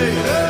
hey hey